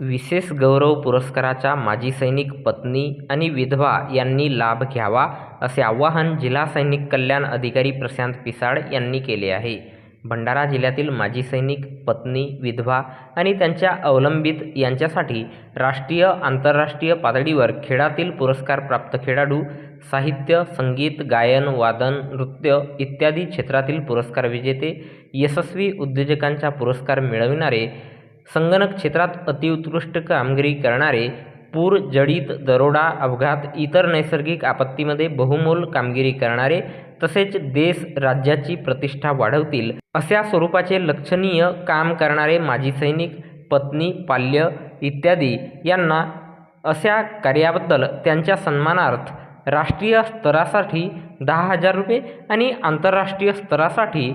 विशेष गौरव पुरस्काराचा माजी सैनिक पत्नी आणि विधवा यांनी लाभ घ्यावा असे आवाहन जिल्हा सैनिक कल्याण अधिकारी प्रशांत पिसाळ यांनी केले आहे. भंडारा जिल्ह्यातील माजी सैनिक पत्नी विधवा आणि त्यांच्या अवलंबित यांच्यासाठी राष्ट्रीय आंतरराष्ट्रीय पातळीवर खेळातील पुरस्कार प्राप्त खेळाडू साहित्य संगीत गायन वादन नृत्य इत्यादी क्षेत्रातील पुरस्कार विजेते यशस्वी उद्योजकांचा पुरस्कार मिळविणारे संगणक क्षेत्रात अतिउत्कृष्ट कामगिरी करणारे पूर जडित दरोडा अपघात इतर नैसर्गिक आपत्तीमध्ये बहुमोल कामगिरी करणारे तसेच देश राज्याची प्रतिष्ठा वाढवतील अशा स्वरूपाचे लक्षणीय काम करणारे माजी सैनिक पत्नी पाल्य इत्यादी यांना अशा कार्याबद्दल त्यांच्या सन्मानार्थ राष्ट्रीय स्तरासाठी दहा हजार रुपये आणि आंतरराष्ट्रीय स्तरासाठी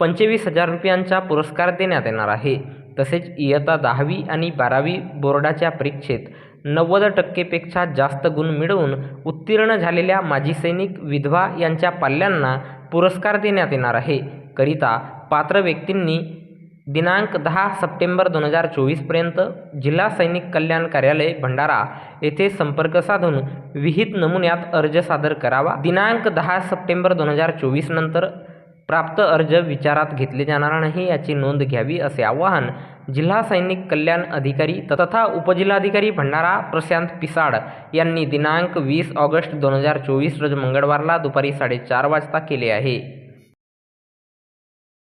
पंचवीस हजार रुपयांचा पुरस्कार देण्यात येणार आहे. तसेच इयत्ता दहावी आणि बारावी बोर्डाच्या परीक्षेत नव्वद टक्केपेक्षा जास्त गुण मिळवून उत्तीर्ण झालेल्या माजी सैनिक विधवा यांच्या पाल्यांना पुरस्कार देण्यात येणार आहे. करिता पात्र व्यक्तींनी दिनांक दहा सप्टेंबर दोन हजार चोवीसपर्यंत जिल्हा सैनिक कल्याण कार्यालय भंडारा येथे संपर्क साधून विहित नमुन्यात अर्ज सादर करावा. दिनांक दहा सप्टेंबर दोन हजार चोवीस नंतर प्राप्त अर्ज विचारात घेतले जाणार नाही याची नोंद घ्यावी असे आवाहन जिल्हा सैनिक कल्याण अधिकारी तथा उपजिल्हाधिकारी भंडारा प्रशांत पिसाड यांनी दिनांक वीस ऑगस्ट दोन हजार चोवीस रोज मंगळवारला दुपारी साडेचार वाजता केले आहे.